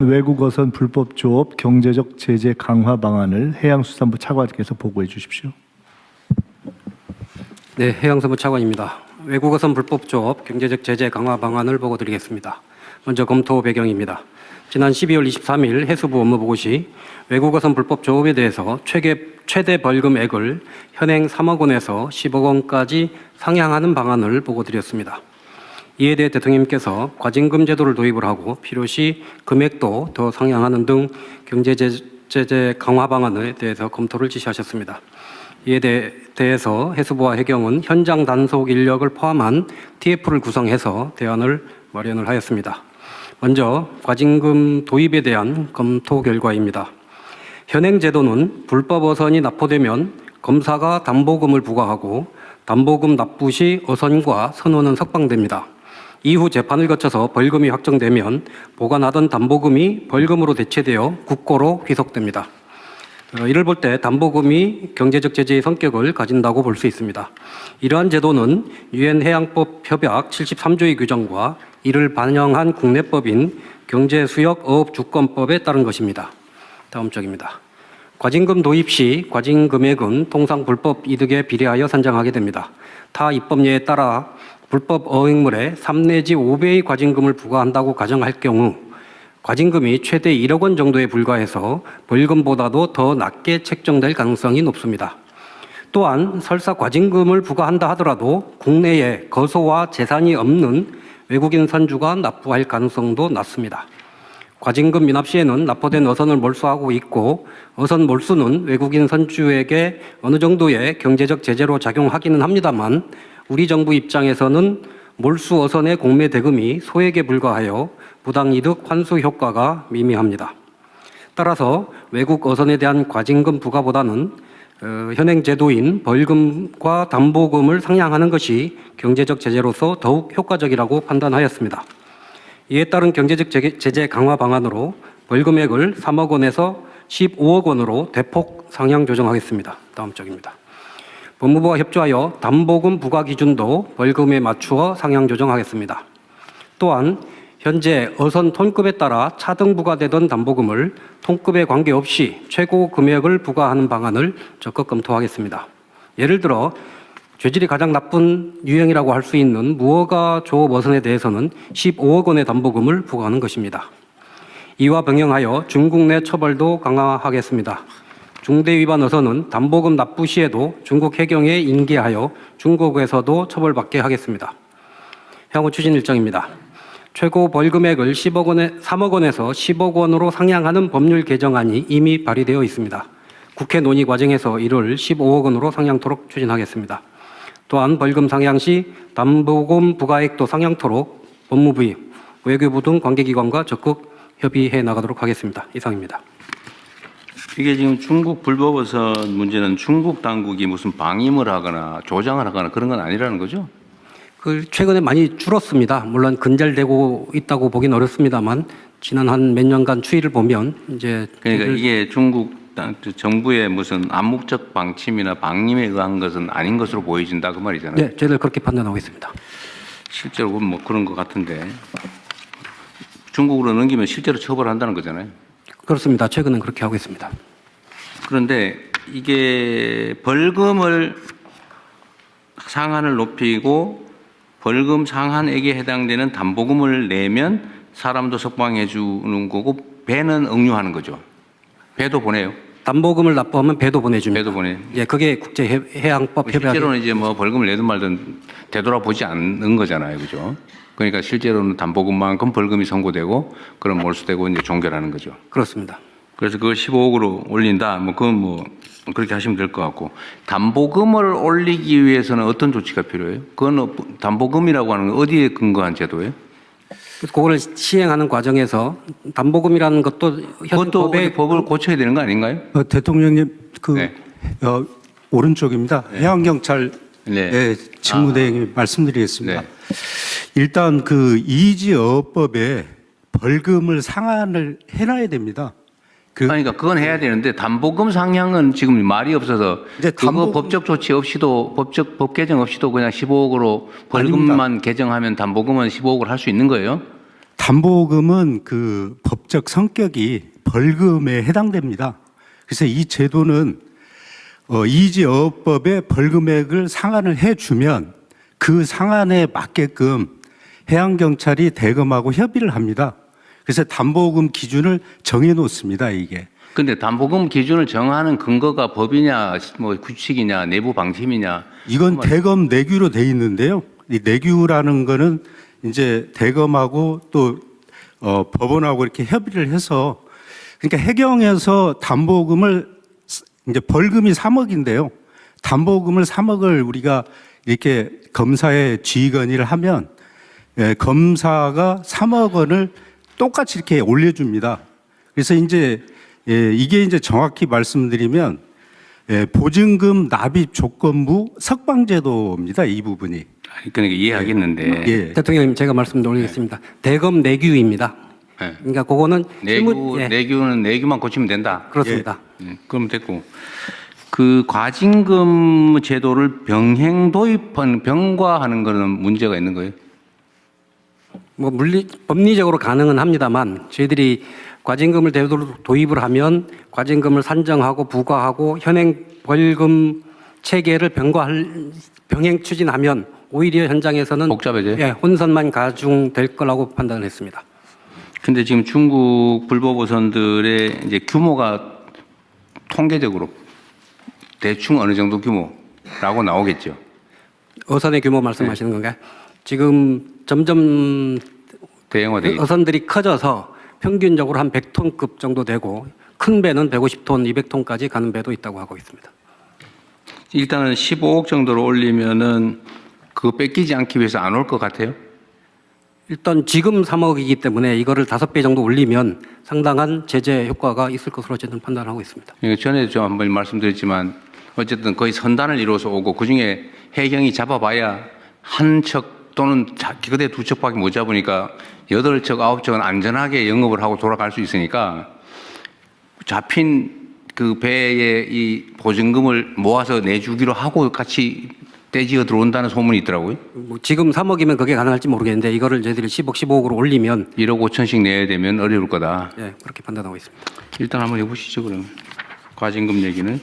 외국어선 불법 조업 경제적 제재 강화 방안을 해양수산부 차관께서 보고해 주십시오. 네, 해양서부 차관입니다. 외국어선 불법 조업 경제적 제재 강화 방안을 보고 드리겠습니다. 먼저 검토 배경입니다. 지난 12월 23일 해수부 업무보고 시 외국어선 불법 조업에 대해서 최대, 최대 벌금액을 현행 3억 원에서 10억 원까지 상향하는 방안을 보고 드렸습니다. 이에 대해 대통령님께서 과징금 제도를 도입을 하고 필요시 금액도 더 상향하는 등 경제 제- 제재 강화 방안에 대해서 검토를 지시하셨습니다. 이에 대- 대해서 해수부와 해경은 현장 단속 인력을 포함한 TF를 구성해서 대안을 마련을 하였습니다. 먼저 과징금 도입에 대한 검토 결과입니다. 현행 제도는 불법 어선이 납포되면 검사가 담보금을 부과하고 담보금 납부 시 어선과 선원은 석방됩니다. 이후 재판을 거쳐서 벌금이 확정되면 보관하던 담보금이 벌금으로 대체되어 국고로 귀속됩니다. 어, 이를 볼 때 담보금이 경제적 제재의 성격을 가진다고 볼 수 있습니다. 이러한 제도는 유엔 해양법 협약 73조의 규정과 이를 반영한 국내법인 경제수역 어업주권법에 따른 것입니다. 다음 쪽입니다. 과징금 도입 시 과징 금액은 통상 불법 이득에 비례하여 산정하게 됩니다. 타 입법례에 따라 불법 어획물에 3 내지 5배의 과징금을 부과한다고 가정할 경우 과징금이 최대 1억 원 정도에 불과해서 벌금보다도 더 낮게 책정될 가능성이 높습니다. 또한 설사 과징금을 부과한다 하더라도 국내에 거소와 재산이 없는 외국인 선주가 납부할 가능성도 낮습니다. 과징금 미납 시에는 납포된 어선을 몰수하고 있고 어선 몰수는 외국인 선주에게 어느 정도의 경제적 제재로 작용하기는 합니다만 우리 정부 입장에서는 몰수 어선의 공매 대금이 소액에 불과하여 부당 이득 환수 효과가 미미합니다. 따라서 외국 어선에 대한 과징금 부과보다는 어, 현행 제도인 벌금과 담보금을 상향하는 것이 경제적 제재로서 더욱 효과적이라고 판단하였습니다. 이에 따른 경제적 제재 강화 방안으로 벌금액을 3억 원에서 15억 원으로 대폭 상향 조정하겠습니다. 다음 쪽입니다. 법무부와 협조하여 담보금 부과 기준도 벌금에 맞추어 상향 조정하겠습니다. 또한 현재 어선 톤급에 따라 차등 부과되던 담보금을 톤급에 관계없이 최고 금액을 부과하는 방안을 적극 검토하겠습니다. 예를 들어 죄질이 가장 나쁜 유형이라고 할 수 있는 무허가 조업 어선에 대해서는 15억 원의 담보금을 부과하는 것입니다. 이와 병행하여 중국 내 처벌도 강화하겠습니다. 중대 위반 어선은 담보금 납부 시에도 중국 해경에 인계하여 중국에서도 처벌받게 하겠습니다. 향후 추진 일정입니다. 최고 벌금액을 10억 원에 3억 원에서 10억 원으로 상향하는 법률 개정안이 이미 발의되어 있습니다. 국회 논의 과정에서 이를 15억 원으로 상향토록 추진하겠습니다. 또한 벌금 상향 시 담보금 부과액도 상향토록 법무부, 외교부 등 관계기관과 적극 협의해 나가도록 하겠습니다. 이상입니다. 이게 지금 중국 불법어선 문제는 중국 당국이 무슨 방임을 하거나 조장을 하거나 그런 건 아니라는 거죠? 그 최근에 많이 줄었습니다. 물론 근절되고 있다고 보긴 어렵습니다만 지난 한 몇 년간 추이를 보면 이제 그러니까 이게 중국 당- 정부의 무슨 암묵적 방침이나 방임에 의한 것은 아닌 것으로 보여진다 그 말이잖아요. 네, 저희들 그렇게 판단하고 있습니다. 실제로 뭐 그런 것 같은데 중국으로 넘기면 실제로 처벌한다는 거잖아요. 그렇습니다. 최근엔 그렇게 하고 있습니다. 그런데 이게 벌금을 상한을 높이고 벌금 상한액에 해당되는 담보금을 내면 사람도 석방해 주는 거고 배는 응유하는 거죠. 배도 보내요. 담보금을 납부하면 배도 보내줍니다. 배도 보내. 예, 그게 국제 해- 해양법 협약이 실제로는 이제 뭐 벌금을 내든 말든 되돌아보지 않는 거잖아요. 그죠? 그러니까 실제로는 담보금만큼 벌금이 선고되고 그럼 몰수되고 이제 종결하는 거죠. 그렇습니다. 그래서 그걸 15억으로 올린다. 뭐 그건 뭐 그렇게 하시면 될 것 같고 담보금을 올리기 위해서는 어떤 조치가 필요해요? 그건 어- 담보금이라고 하는 건 어디에 근거한 제도예요? 그래서 그거를 시행하는 과정에서 담보금이라는 것도 현 그것도 법을 고쳐야 되는 거 아닌가요? 어, 대통령님 그 네. 어, 오른쪽입니다. 해양경찰 네. 의 직무대행이 말씀드리겠습니다. 네. 일단 그 이지어법에 벌금을 상한을 해놔야 됩니다. 그 그러니까 그건 해야 되는데 담보금 상향은 지금 말이 없어서 이제 담보금- 법적 조치 없이도 법적 법 개정 없이도 그냥 15억으로 벌금만 개정하면 담보금은 15억을 할 수 있는 거예요? 담보금은 그 법적 성격이 벌금에 해당됩니다. 그래서 이 제도는 어, 이지어업법의 벌금액을 상한을 해주면 그 상한에 맞게끔 해양경찰이 대금하고 협의를 합니다. 그래서 담보금 기준을 정해 놓습니다, 이게. 근데 담보금 기준을 정하는 근거가 법이냐, 뭐 규칙이냐, 내부 방침이냐. 이건 대검 내규로 돼 있는데요. 이 내규라는 거는 이제 대검하고 또 어, 법원하고 이렇게 협의를 해서 그러니까 해경에서 담보금을 스- 이제 벌금이 3억인데요. 담보금을 3억을 우리가 이렇게 검사에 지휘건의를 하면 예, 검사가 3억 원을 똑같이 이렇게 올려줍니다. 그래서 이제 예, 이게 이제 정확히 말씀드리면 예, 보증금 납입 조건부 석방제도입니다. 이 부분이. 아니, 그러니까 이해하겠는데. 예. 대통령님 제가 말씀 드리겠습니다. 대검 내규입니다. 네. 그러니까 그거는 내규, 예, 내규는 내규만 고치면 된다. 그렇습니다. 음, 그럼 됐고. 그 과징금 제도를 병행 도입한 병과하는 거는 문제가 있는 거예요. 뭐 물리 법리적으로 가능은 합니다만 저희들이 과징금을 제대로 도입을 하면 과징금을 산정하고 부과하고 현행 벌금 체계를 병과할 병행 추진하면 오히려 현장에서는 복잡해져요? 예, 혼선만 가중될 거라고 판단을 했습니다. 근데 지금 중국 불법 어선들의 이제 규모가 통계적으로 대충 어느 정도 규모라고 나오겠죠. 어선의 규모 말씀하시는 건가요? 지금 점점 대형화되겠죠. 어선들이 커져서 평균적으로 한 100톤급 정도 되고 큰 배는 150톤, 200톤까지 가는 배도 있다고 하고 있습니다. 일단은 15억 정도로 올리면은 그거 뺏기지 않기 위해서 안 올 것 같아요. 일단 지금 3억이기 때문에 이거를 다섯 배 정도 올리면 상당한 제재 효과가 있을 것으로 저는 판단하고 있습니다. 예, 전에 좀 한번 말씀드렸지만 어쨌든 거의 선단을 이루어서 오고 그 중에 해경이 잡아봐야 한 척 또는 자- 그대 두 척밖에 못 잡으니까 여덟 척 아홉 척은 안전하게 영업을 하고 돌아갈 수 있으니까 잡힌 그 배에 이 보증금을 모아서 내주기로 하고 같이 떼지어 들어온다는 소문이 있더라고요. 뭐 지금 3억이면 그게 가능할지 모르겠는데 이거를 저희들이 10억, 15억으로 올리면 1억 5천씩 내야 되면 어려울 거다. 예, 그렇게 판단하고 있습니다. 일단 한번 해보시죠 그러면 과징금 얘기는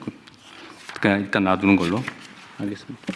그냥 일단 놔두는 걸로 알겠습니다.